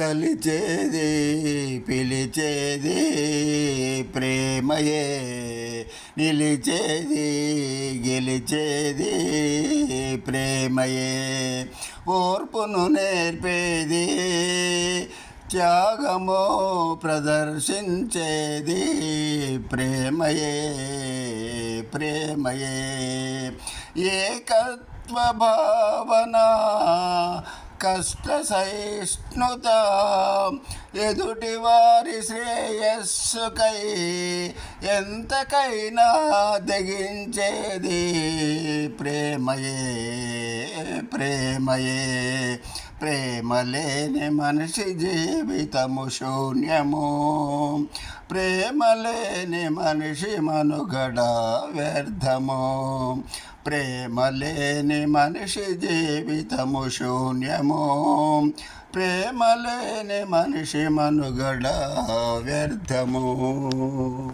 కలిచేది పిలిచేది ప్రేమయే. నిలిచేది గెలిచేది ప్రేమయే. ఓర్పును నేర్పేది త్యాగము ప్రదర్శించేది ప్రేమయే ప్రేమయే. ఏకత్వ భావన కష్ట సహిష్ణుత ఎదుటి వారి శ్రేయస్సుకై ఎంతకైనా తెగించేది ప్రేమయే ప్రేమయే. ప్రేమ లేని మనిషి జీవితము శూన్యము. ప్రేమలేని మనిషి మనుగడ వ్యర్థము. ప్రేమలేని మనిషి జీవితము శూన్యము. ప్రేమలేని మనిషి మనుగడ వ్యర్థము.